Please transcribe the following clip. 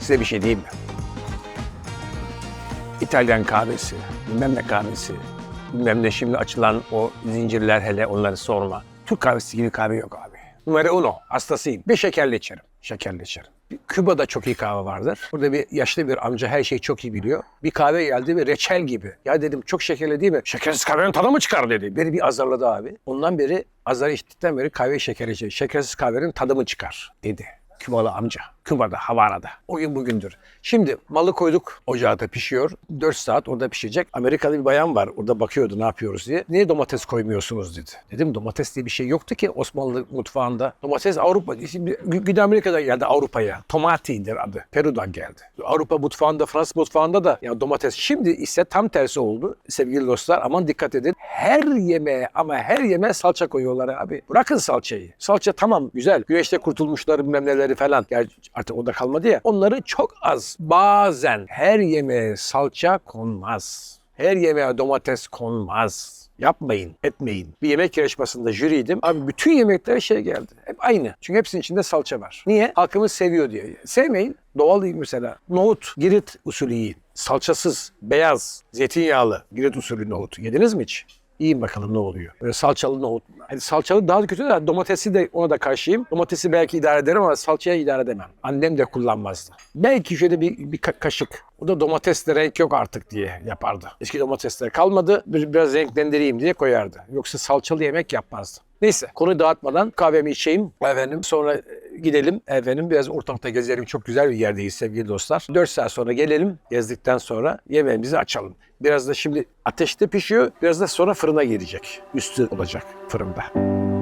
Size bir şey diyeyim mi? İtalyan kahvesi, bilmem ne kahvesi, bilmem ne şimdi açılan o zincirler hele onları sorma. Türk kahvesi gibi kahve yok abi. Numara uno, hastasıyım. Bir şekerli içerim, şekerli içerim. Küba'da çok iyi kahve vardır. Burada bir yaşlı bir amca her şeyi çok iyi biliyor. Bir kahve geldi ve reçel gibi. Ya dedim çok şekerli değil mi? Şekersiz kahvenin tadı mı çıkar dedi. Beni bir azarladı abi. Ondan beri azarı içtikten beri kahve şeker içecek. Şekersiz kahvenin tadı mı çıkar dedi. Kübalı amca. Küba'da, Havana'da. O gün bugündür. Şimdi malı koyduk. Ocağa da pişiyor. 4 saat orada pişecek. Amerikalı bir bayan var. Orada bakıyordu ne yapıyoruz diye. Niye domates koymuyorsunuz dedi. Dedim domates diye bir şey yoktu ki Osmanlı mutfağında. Domates Avrupa. Şimdi Gü- Güney Amerika'da geldi Avrupa'ya. Tomati'dir adı. Peru'dan geldi. Avrupa mutfağında, Fransız mutfağında da ya domates. Şimdi ise tam tersi oldu. Sevgili dostlar aman dikkat edin. Her yemeğe ama her yemeğe salça koyuyorlar abi. Bırakın salçayı. Salça tamam güzel. Güneşte kurtulmuşlar bilmem neleri falan. Gerçi artık o da kalmadı ya. Onları çok az. Bazen her yemeğe salça konmaz. Her yemeğe domates konmaz. Yapmayın, etmeyin. Bir yemek yarışmasında jüriydim. Abi bütün yemeklere şey geldi. Hep aynı. Çünkü hepsinin içinde salça var. Niye? Halkımız seviyor diye. Sevmeyin. Doğal değil mesela. Nohut, Girit usulü yiyin. Salçasız, beyaz, zeytinyağlı Girit usulü nohut. Yediniz mi hiç? Yiyin bakalım ne oluyor. Böyle salçalı nohut. Hani salçalı daha kötü de domatesi de ona da karşıyım. Domatesi belki idare ederim ama salçaya idare edemem. Annem de kullanmazdı. Belki şöyle bir, bir ka- kaşık. O da domatesle renk yok artık diye yapardı. Eski domatesler kalmadı. Bir- Biraz renklendireyim diye koyardı. Yoksa salçalı yemek yapmazdı. Neyse konuyu dağıtmadan kahvemi içeyim. Efendim sonra gidelim. Efendim biraz ortalıkta gezelim. Çok güzel bir yerdeyiz sevgili dostlar. 4 saat sonra gelelim. Gezdikten sonra yemeğimizi açalım. Biraz da şimdi ateşte pişiyor. Biraz da sonra fırına girecek. Üstü olacak fırında.